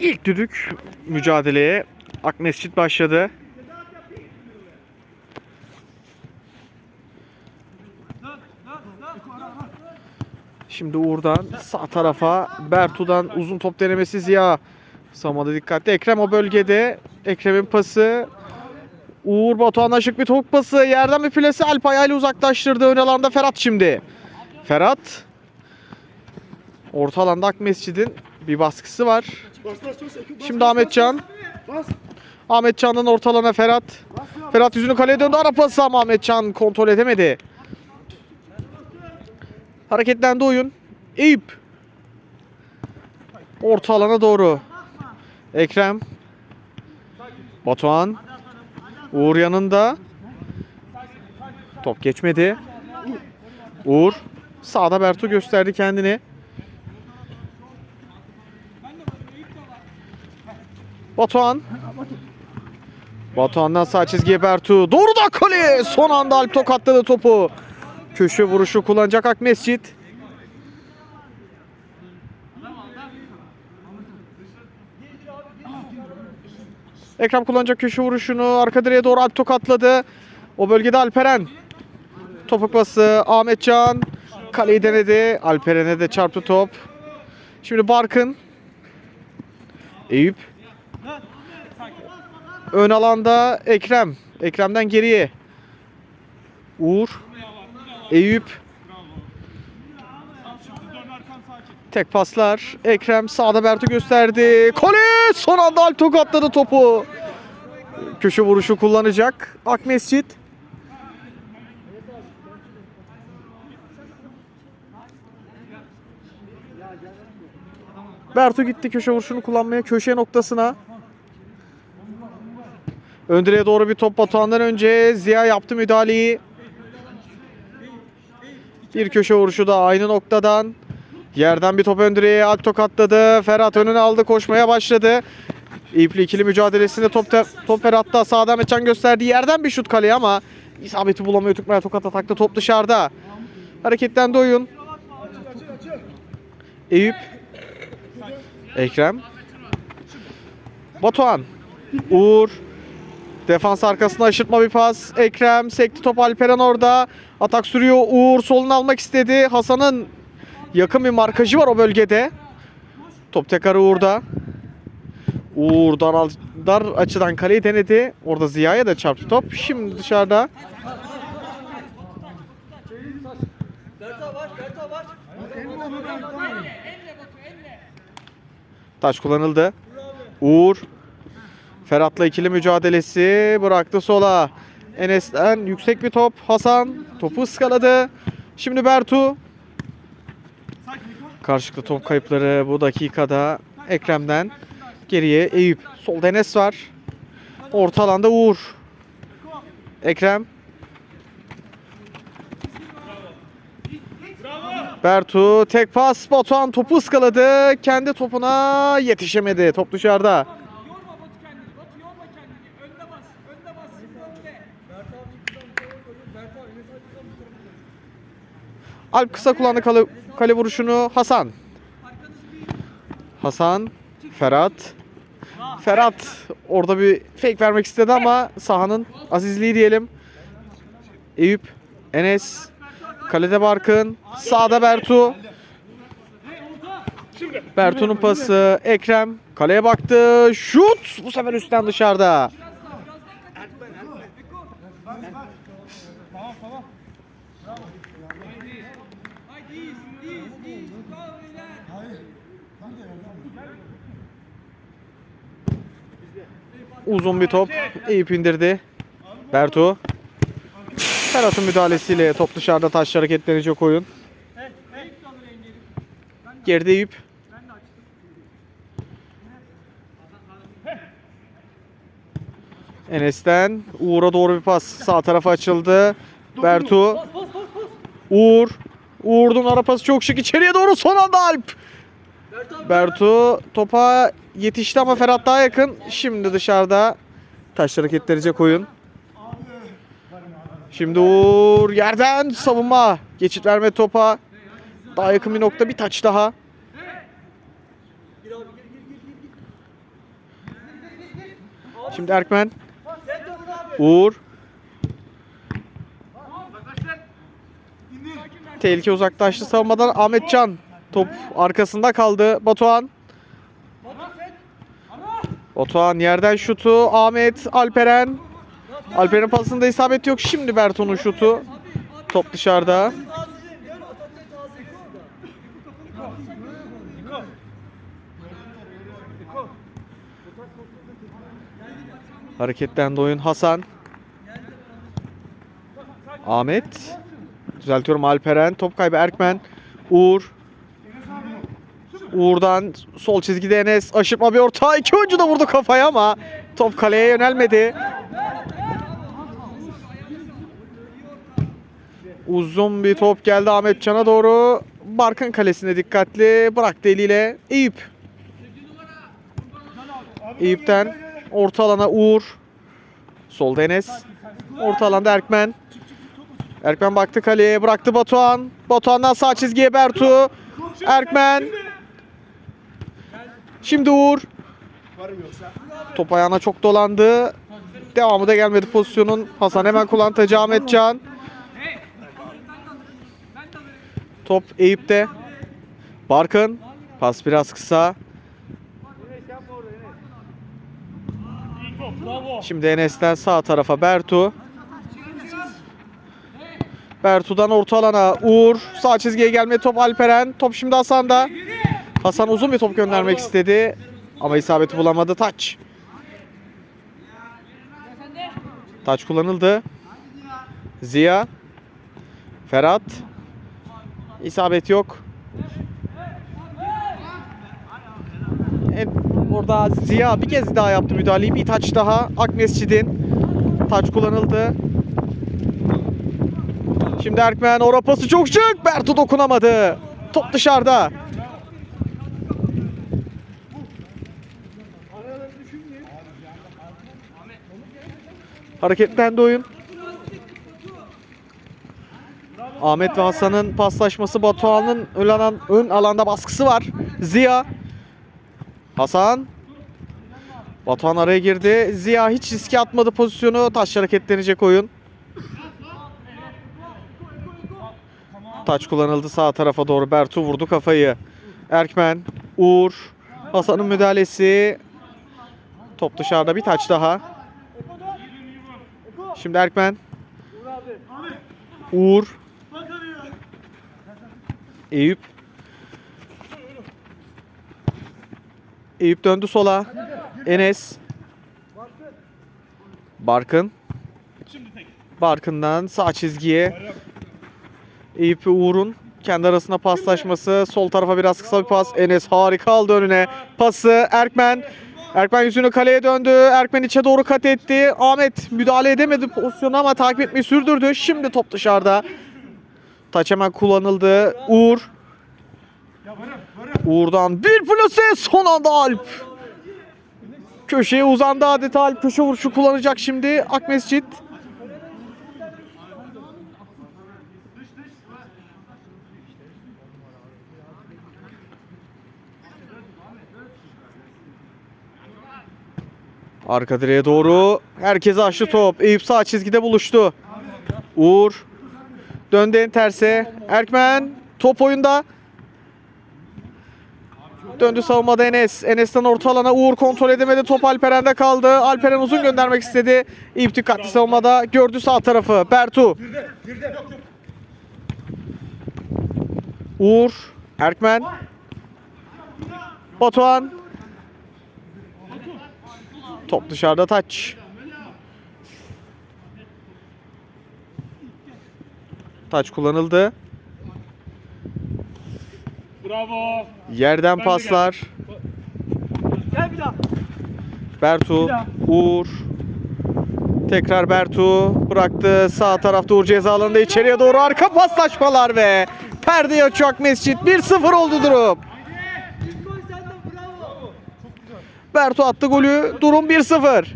İlk düdük mücadeleye Akmescit başladı. Şimdi Uğur'dan sağ tarafa Bertu'dan uzun top denemesi Ziya. Samada dikkatli. Ekrem o bölgede. Ekrem'in pası. Uğur Batuhan'a şık bir top pası. Yerden bir plase Alp ayağıyla uzaklaştırdı. Ön alanda Ferhat şimdi. Ferhat. Orta alanda Akmescid'in bir baskısı var. Şimdi Ahmetcan. Ahmetcan'dan orta alana Ferhat. Ferhat yüzünü kaleye döndü. Ara pası ama Ahmetcan kontrol edemedi. Hareketlendi oyun. Eyüp. Orta alana doğru. Ekrem. Batuhan. Uğur yanında. Top geçmedi. Uğur. Sağda Bertu gösterdi kendini. Batuhan. Batuhan'dan sağ çizgiye Bertu. Doğru da kale. Son anda Alp tokatladı topu. Köşe vuruşu kullanacak Akmescit. Ekrem kullanacak köşe vuruşunu. Arka direğe doğru Alp tokatladı. O bölgede Alperen. Topuk pası Ahmetcan. Kaleyi denedi. Alperen'e de çarptı top. Şimdi Barkın. Eyüp. Ön alanda Ekrem. Ekrem'den geriye. Uğur. Eyüp. Tek paslar. Ekrem sağda Bertu gösterdi. Kale! Son anda Alp tokatladı topu. Köşe vuruşu kullanacak. Akmescit. Bertu gitti köşe vuruşunu kullanmaya köşe noktasına. Ön direğe doğru bir top Batuhan'dan önce Ziya yaptı müdahaleyi. Bir köşe vuruşu da aynı noktadan. Yerden bir top ön direğe Alp tokatladı. Ferhat önüne aldı koşmaya başladı. İpli ikili mücadelesinde top, top Ferhat'ta sağdan açan gösterdiği yerden bir şut kaleye ama isabeti bulamıyor Türkmen tokat atakta top dışarıda. Hareketlendi oyun. Eyüp. Ekrem. Batuhan. Uğur. Defans arkasına aşırtma bir pas. Ekrem sekti top Alperen orada. Atak sürüyor. Uğur solunu almak istedi. Hasan'ın yakın bir markajı var o bölgede. Top tekrar Uğur'da. Uğur dar, dar açıdan kaleyi denedi. Orada Ziya'ya da çarptı top. Şimdi dışarıda. Taş kullanıldı. Uğur. Ferhat'la ikili mücadelesi bıraktı sola. Enes'ten yüksek bir top. Hasan topu ıskaladı. Şimdi Bertu. Karşılıklı top kayıpları bu dakikada Ekrem'den geriye Eyüp. Solda Enes var. Orta alanda Uğur. Ekrem. Bertu tek pas Batuhan topu ıskaladı. Kendi topuna yetişemedi. Top dışarıda. Yorma Batu kendini. Batu yorma kendini. Önde bas. Önde bas. Önde. Alp kısa kullandı kale, kale vuruşunu Hasan. Hasan, Ferhat. Ferhat orada bir fake vermek istedi ama sahanın azizliği diyelim. Eyüp, Enes, kalede Barkın, sağda Bertu. Bertu'nun pası, Ekrem kaleye baktı. Şut! Bu sefer üstten dışarıda. Uzun bir top. Eyüp indirdi. Bertu. Ferhat'ın müdahalesiyle top dışarıda taş hareketlenecek oyun. Geride Eyüp. Enes'ten Uğur'a doğru bir pas. Sağ tarafa açıldı. Bertu. Uğur. Uğur'un ara pası çok şık. içeriye doğru son anda Alp. Bertu topa yetişti ama Ferhat daha yakın. Şimdi dışarıda taş hareketlenecek oyun. Şimdi Uğur yerden savunma. Geçit verme topa. Daha yakın bir nokta bir taç daha. Şimdi Erkmen. Uğur. Tehlike uzaklaştı savunmadan Ahmet Can. Top arkasında kaldı. Batuhan. Batuhan yerden şutu. Ahmet Alperen. Alperen'in pasında isabet yok. Şimdi Berton'un şutu. Top dışarıda. Hareketlendi oyun. Hasan. Ahmet. Düzeltiyorum Alperen. Top kaybı Erkmen. Uğur. Uğur'dan sol çizgide Enes. Aşırtma bir orta. İki oyuncu da vurdu kafaya ama top kaleye yönelmedi. Uzun bir top geldi Ahmet Can'a doğru. Barkın kalesine dikkatli. Bıraktı eliyle. Eyüp. Eyüp'ten orta alana Uğur. Solda Enes. Orta alanda Erkmen. Erkmen baktı kaleye. Bıraktı Batuhan. Batuhan'dan sağ çizgiye Bertu. Erkmen. Şimdi Uğur. Top ayağına çok dolandı. Devamı da gelmedi pozisyonun. Hasan hemen kullanıcı Ahmet Can. Top Eyüp'te. Barkın. Pas biraz kısa. Şimdi Enes'ten sağ tarafa Bertu. Bertu'dan orta alana Uğur. Sağ çizgiye gelmedi top Alperen. Top şimdi Hasan'da. Hasan uzun bir top göndermek istedi. Ama isabeti bulamadı. Taç. Taç kullanıldı. Ziya. Ferhat. İsabet yok. Evet, orada Ziya bir kez daha yaptı müdahaleyi. Bir taç daha. Akmescid'in. Taç kullanıldı. Şimdi Erkmen ora pası çok şık. Bertu dokunamadı. Top dışarıda. Hareketlendi oyun. Ahmet ve Hasan'ın paslaşması Batuhan'ın ön, ön alanda baskısı var. Ziya. Hasan. Batuhan araya girdi. Ziya hiç riske atmadı pozisyonu. Taş hareketlenecek oyun. Taç kullanıldı sağ tarafa doğru. Bertu vurdu kafayı. Erkmen, Uğur, Hasan'ın müdahalesi. Top dışarıda bir taç daha. Şimdi Erkmen. Uğur. Eyüp. Eyüp döndü sola. Enes. Barkın. Barkın'dan sağ çizgiye. Eyüp ve Uğur'un kendi arasında paslaşması. Sol tarafa biraz kısa bir pas. Enes harika aldı önüne. Pası Erkmen. Erkmen yüzünü kaleye döndü. Erkmen içe doğru kat etti. Ahmet müdahale edemedi pozisyonu ama takip etmeyi sürdürdü. Şimdi top dışarıda. Taç hemen kullanıldı. Uğur. Uğur'dan bir plase son anda Alp. Köşeye uzandı adeta Alp. Köşe vuruşu kullanacak şimdi Akmescit. Arka direğe doğru. Herkese açtı top. Eyüp sağ çizgide buluştu. Uğur. Döndü en terse. Erkmen. Top oyunda. Döndü savunmada Enes. Enes'ten orta alana Uğur kontrol edemedi. Top Alperen'de kaldı. Alperen uzun göndermek istedi. İp dikkatli savunmada. Gördü sağ tarafı. Bertu. Uğur. Erkmen. Batuhan. Top dışarıda taç. Taç kullanıldı. Bravo. Yerden Ben paslar. Gel bir daha. Bertu, Bir daha. Uğur. Tekrar Bertu bıraktı. Sağ tarafta Uğur ceza alanında içeriye doğru arka paslaşmalar ve perdeyi açıyor Mescit. 1-0 oldu durum. Bertu attı golü. Durum 1-0.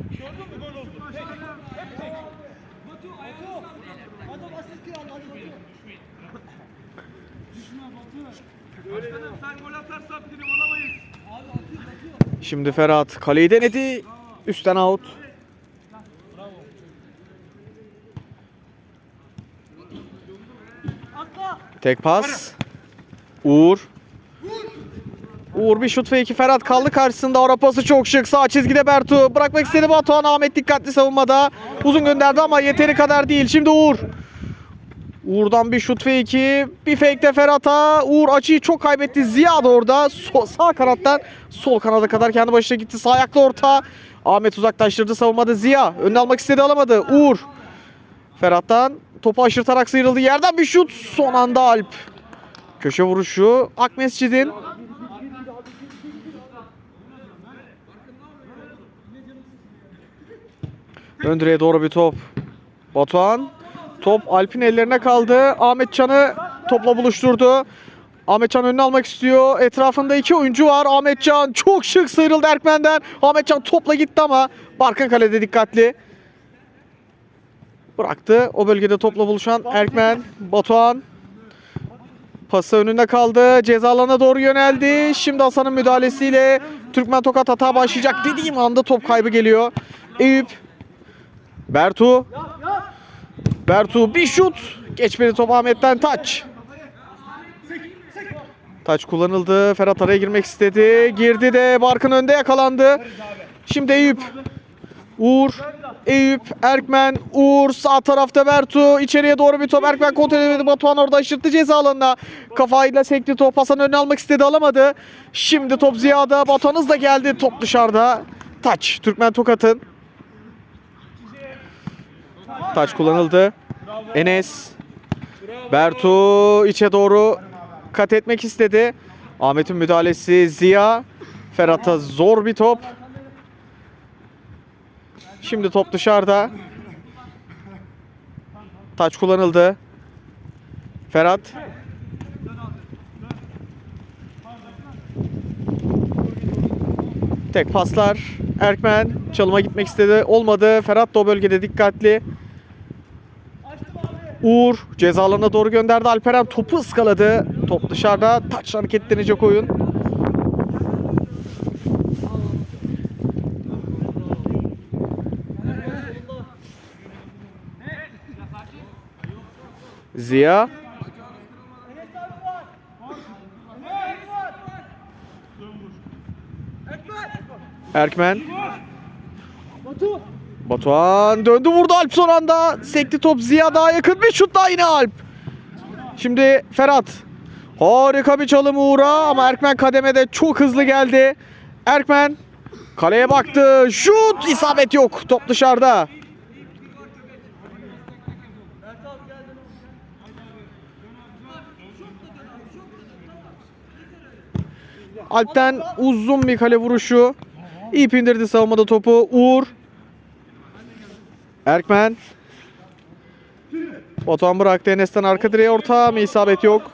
Şimdi Ferhat kaleyi denedi. Üstten out. Tek pas. Uğur. Uğur bir şut ve Ferhat kaldı karşısında. Ara pası çok şık. Sağ çizgide Bertu. Bırakmak istedi Batuhan. Ahmet dikkatli savunmada. Uzun gönderdi ama yeteri kadar değil. Şimdi Uğur. Uğur'dan bir şut ve. Bir fake de Ferhat'a. Uğur açıyı çok kaybetti. Ziya da orada. So- sağ kanattan sol kanada kadar kendi başına gitti. Sağ ayakla orta. Ahmet uzaklaştırdı savunmada Ziya. Önüne almak istedi alamadı. Uğur. Ferhat'tan topu aşırtarak sıyrıldı. Yerden bir şut. Son anda Alp. Köşe vuruşu. Akmescid'in. Ön doğru bir top. Batuhan. Top Alp'in ellerine kaldı. Ahmet Can'ı topla buluşturdu. Ahmet Can önüne almak istiyor. Etrafında iki oyuncu var. Ahmet Can çok şık sıyrıldı Erkmen'den. Ahmet Can topla gitti ama Barkın kalede dikkatli. Bıraktı. O bölgede topla buluşan Erkmen. Batuhan. Pası önünde kaldı. Ceza alanına doğru yöneldi. Şimdi Hasan'ın müdahalesiyle Türkmen Tokat hata başlayacak dediğim anda top kaybı geliyor. Eyüp. Bertu. Bertu bir şut. Geçmedi top Ahmet'ten taç. Taç kullanıldı. Ferhat araya girmek istedi. Girdi de Barkın önde yakalandı. Şimdi Eyüp. Uğur. Eyüp. Erkmen. Uğur. Sağ tarafta Bertu. içeriye doğru bir top. Erkmen kontrol edemedi. Batuhan orada aşırttı ceza alanına. Kafayla sekti top. Hasan önüne almak istedi alamadı. Şimdi top Ziya'da. Batuhan hızla geldi. Top dışarıda. Taç. Türkmen Tokat'ın. Taç kullanıldı. Enes. Bertu içe doğru kat etmek istedi. Ahmet'in müdahalesi Ziya. Ferhat'a zor bir top. Şimdi top dışarıda. Taç kullanıldı. Ferhat. Tek paslar. Erkmen çalıma gitmek istedi. Olmadı. Ferhat da o bölgede dikkatli. Uğur ceza alanına doğru gönderdi. Alperen topu ıskaladı. Top dışarıda. Taç hareketlenecek oyun. Ziya. Erkmen. Batuhan döndü vurdu Alp son anda. Sekti top Ziya daha yakın bir şut daha yine Alp. Şimdi Ferhat. Harika bir çalım Uğur'a ama Erkmen kademede çok hızlı geldi. Erkmen kaleye baktı. Şut isabet yok. Top dışarıda. Alp'ten uzun bir kale vuruşu. İyi indirdi savunmada topu. Uğur. Erkmen. Batuhan bıraktı Enes'ten arka direğe orta mı isabet yok.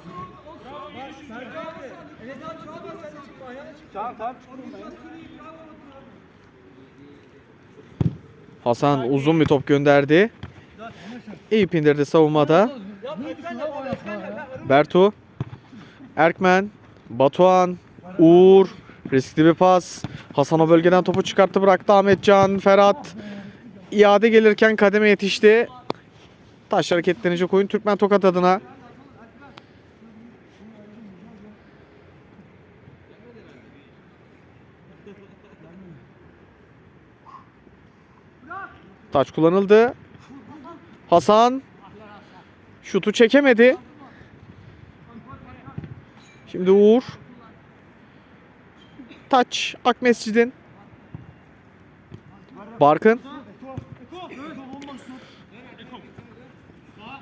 Hasan uzun bir top gönderdi. İyi indirdi savunmada. Bertu. Erkmen. Batuhan. Uğur. Riskli bir pas. Hasan o bölgeden topu çıkarttı bıraktı. Ahmetcan, Ferhat. İade gelirken kademe yetişti. Taş hareketlenecek oyun Türkmen Tokat adına. Taç kullanıldı. Hasan şutu çekemedi. Şimdi Uğur. Taç Akmescid'in. Barkın.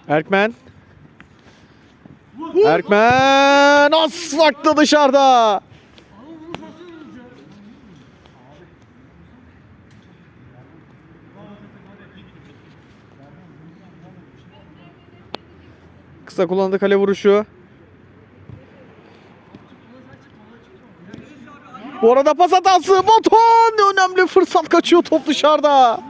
Erkmen. Erkmen asfakta dışarıda. Kısa kullandı kale vuruşu. Bu arada pas hatası. Batuhan önemli fırsat kaçıyor top dışarıda.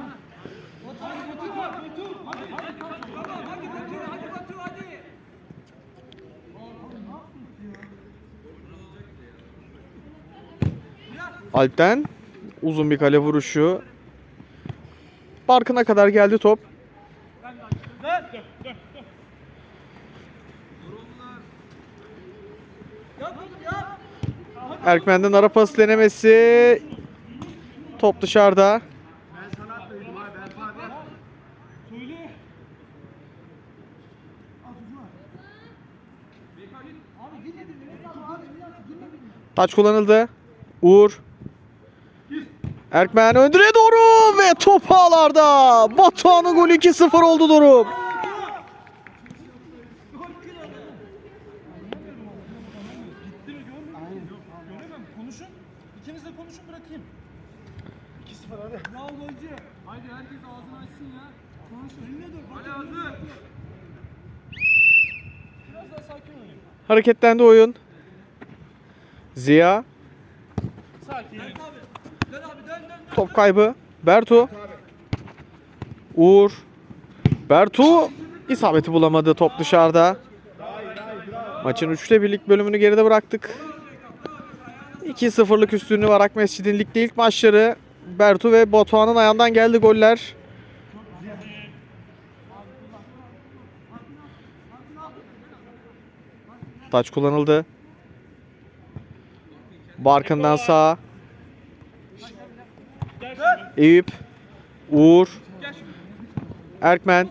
Alp'ten uzun bir kale vuruşu. Parkına kadar geldi top. Erkmen'den ara pas denemesi. Top dışarıda. Taç kullanıldı. Uğur Erkmen öndüre doğru ve top ağlarda. Batuhan'ın golü 2-0 oldu durum. Göremem. Konuşun. İkiniz de konuşun bırakayım. 2-0 hadi. Bravo golcü. Haydi herkes ağzını açsın ya. Konuşun. Eline dur. Ali hazır. Biraz daha sakin oynayın. Hareketlendi oyun. Ziya. Sakin. Dön abi dön dön. dön. Top kaybı. Bertu. Uğur. Bertu isabeti bulamadı top dışarıda. Maçın 3'te birlik bölümünü geride bıraktık. 2-0'lık üstünlüğü var Ak Mescid'in ligde ilk maçları. Bertu ve Batuhan'ın ayağından geldi goller. Taç kullanıldı. Barkın'dan sağa. Eyüp. Uğur. Erkmen.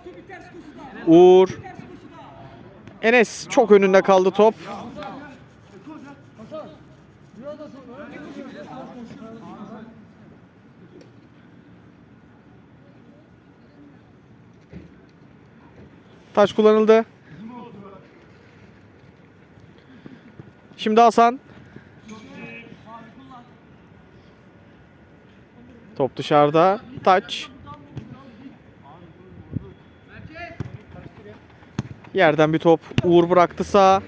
Uğur. Enes çok önünde kaldı top. Taş kullanıldı. Şimdi Hasan. Top dışarıda. Taç. Yerden bir top. Uğur bıraktı sağ.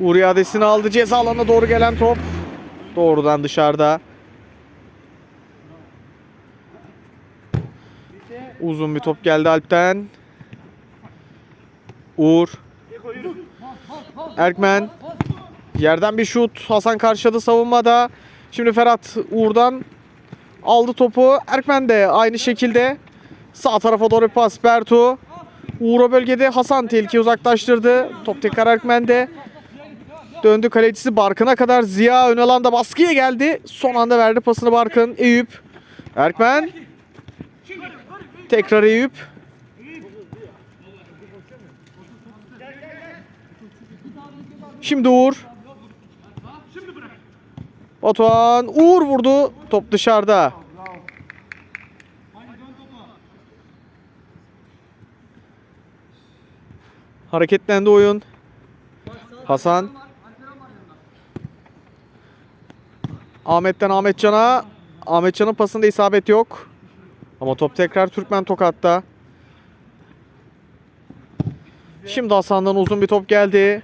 Uğur iadesini aldı. Ceza alanına doğru gelen top. Doğrudan dışarıda. Uzun bir top geldi Alp'ten. Uğur. Erkmen. Yerden bir şut. Hasan karşıladı savunmada. Şimdi Ferhat Uğur'dan aldı topu. Erkmen de aynı şekilde. Sağ tarafa doğru bir pas. Bertu. Uğur o bölgede Hasan tehlikeyi uzaklaştırdı. Top tekrar Erkmen'de. Döndü kalecisi Barkın'a kadar Ziya ön alanda baskıya geldi. Son anda verdi pasını Barkın. Eyüp. Erkmen. Tekrar Eyüp. Şimdi Uğur. Batuhan. Uğur vurdu. Top dışarıda. Hareketlendi oyun. Hasan. Ahmet'ten Ahmetcan'a. Ahmetcan'ın pasında isabet yok. Ama top tekrar Türkmen Tokat'ta. Şimdi Hasan'dan uzun bir top geldi.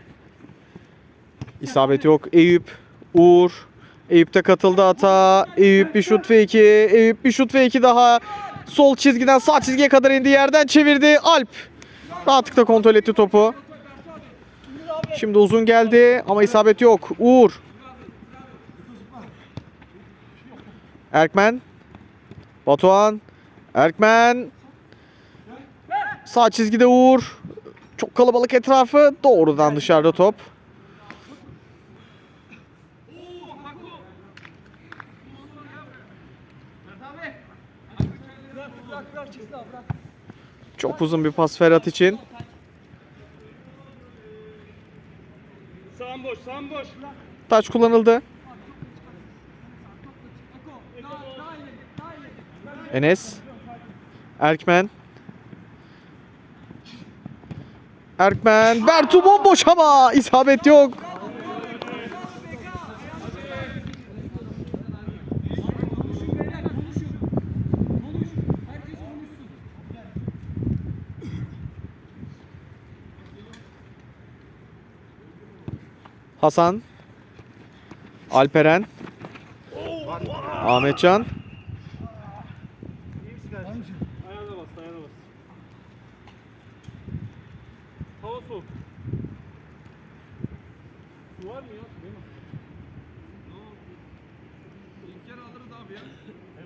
İsabet yok. Eyüp, Uğur. Eyüp de katıldı hata. Eyüp bir şut ve iki. Eyüp bir şut ve iki daha. Sol çizgiden sağ çizgiye kadar indi. Yerden çevirdi. Alp. Rahatlıkla kontrol etti topu. Şimdi uzun geldi ama isabet yok. Uğur. Erkmen. Batuhan. Erkmen. Sağ çizgide Uğur. Çok kalabalık etrafı. Doğrudan dışarıda top. Çok uzun bir pas Ferhat için. Boş, boş. Taç kullanıldı. Enes. Erkmen. Erkmen. Bertu bomboş ama isabet yok. Hasan. Alperen. Ahmetcan. Ayağına bas, ayağına bas. Hava soğuk. Su var mı ya? Değil mi? İlk kere alırız abi ya.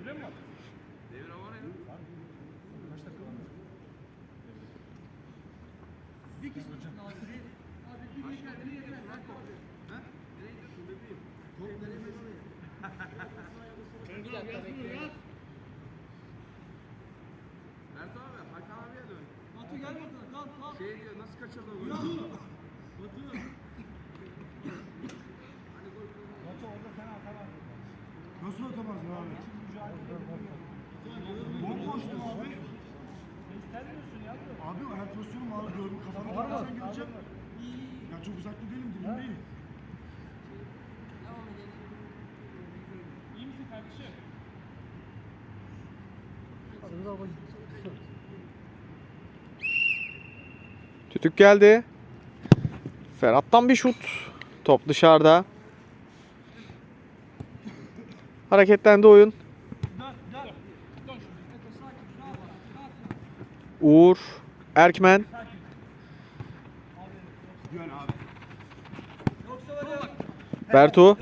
Evde mi var? Devre var ya. Kaç dakika var? Bir kişi lazım. Abi bir kişi kendine yeter. Ha? Nereye gidiyorsun bebeğim? Mert abi, Hakan abiye dön. Batu gel bakalım, kalk kalk. Şey diyor, nasıl kaçırdı o golü? Batu. Nasıl atamazdın abi? Bomboştum abi. Abi ayak pozisyonum ağır gördüm. Kafamı kırarsan göreceğim. Ya çok uzakta değilim, dibindeyim. Tütük geldi. Ferhat'tan bir şut. Top dışarıda. Hareketlendi oyun. Uğur, Erkmen. Bertu.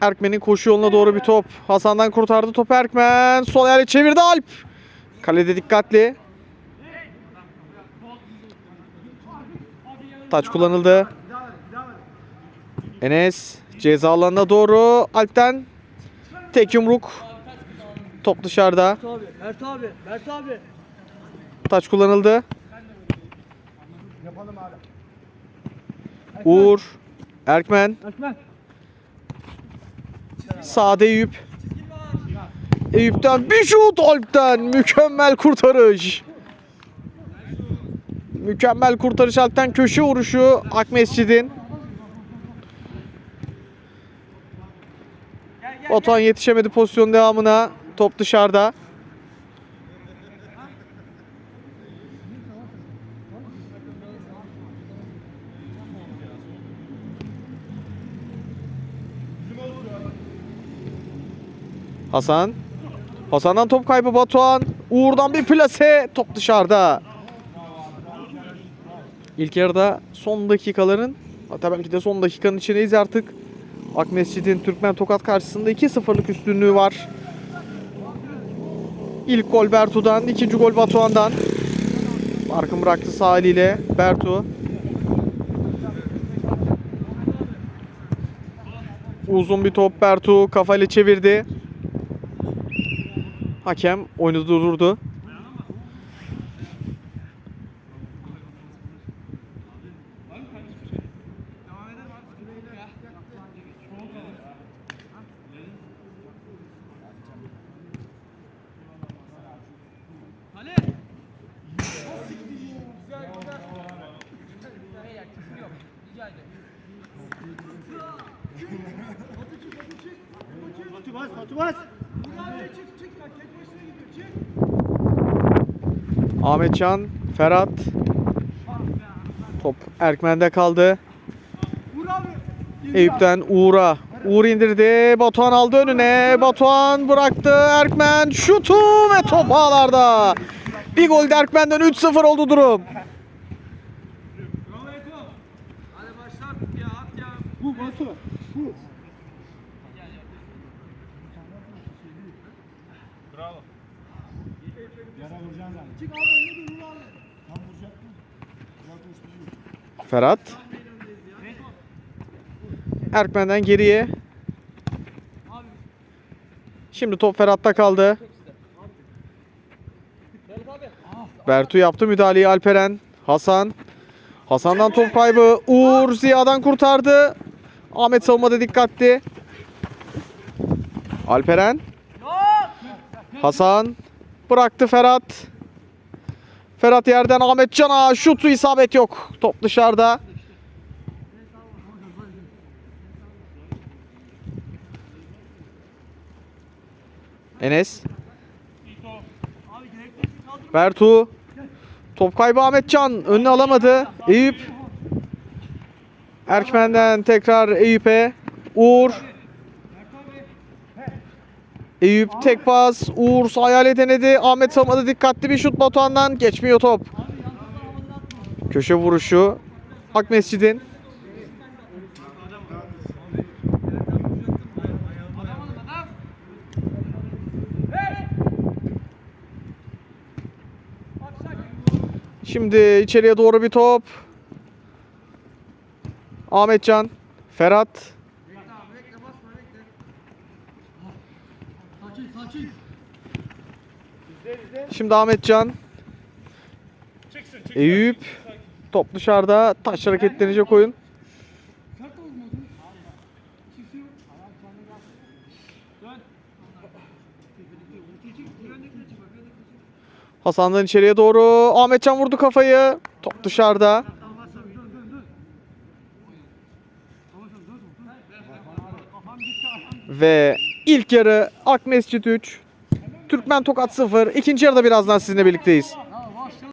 Erkmen'in koşu yoluna doğru bir top. Hasan'dan kurtardı topu Erkmen. Sol ayağıyla çevirdi Alp. Kalede dikkatli. Taç kullanıldı. Enes ceza alanına doğru Alp'ten tek yumruk. Top dışarıda. Mert abi, Mert abi. Taç kullanıldı. Uğur, Erkmen, Erkmen. Sağda Eyüp. Eyüp'ten bir şut Alp'ten. Mükemmel kurtarış. Mükemmel kurtarış Alp'ten köşe vuruşu Akmescid'in. Batuhan yetişemedi pozisyon devamına. Top dışarıda. Hasan. Hasan'dan top kaybı Batuhan. Uğur'dan bir plase. Top dışarıda. İlk yarıda son dakikaların hatta belki de son dakikanın içindeyiz artık. Akmescid'in Türkmen Tokat karşısında 2-0'lık üstünlüğü var. İlk gol Bertu'dan, ikinci gol Batuhan'dan. Farkın bıraktı sağ eliyle Bertu. Uzun bir top Bertu kafayla çevirdi. Hakem oyunu durdurdu. Ahmetcan, Ferhat. Top Erkmen'de kaldı. Eyüp'ten Uğur'a. Uğur indirdi. Batuhan aldı önüne. Batuhan bıraktı. Erkmen şutu ve top ağlarda. Bir gol de Erkmen'den 3-0 oldu durum. Bravo Eko. Hadi başlat ya, at ya. Bu Batu. Bu. Yara vuracaksın zaten. Çık abi, önüne dur, vur abi. Tam vuracaktın. Biraz koşturuyor. Ferhat. Erkmen'den geriye. Şimdi top Ferhat'ta kaldı. Bertu yaptı müdahaleyi Alperen. Hasan. Hasan'dan top kaybı. Uğur Ziya'dan kurtardı. Ahmet savunmada dikkatli. Alperen. Hasan. Bıraktı Ferhat. Ferhat yerden Ahmet Can'a şutu isabet yok. Top dışarıda. Enes. Bertu. Top kaybı Ahmetcan. Önüne alamadı. Eyüp. Erkmen'den tekrar Eyüp'e. Uğur. Eyüp tek pas. Uğur ayağıyla denedi. Ahmet savunmada dikkatli bir şut Batuhan'dan. Geçmiyor top. Köşe vuruşu. Hak Mescid'in. Şimdi içeriye doğru bir top. Ahmetcan, Ferhat. Sakin sakin. Şimdi Ahmetcan. Eyüp. Top dışarıda. Taş hareketlenecek oyun. Hasan'dan içeriye doğru. Ahmetcan vurdu kafayı. Top dışarıda. Ve ilk yarı Akmescit 3. Türkmen Tokat 0. İkinci yarıda birazdan sizinle birlikteyiz.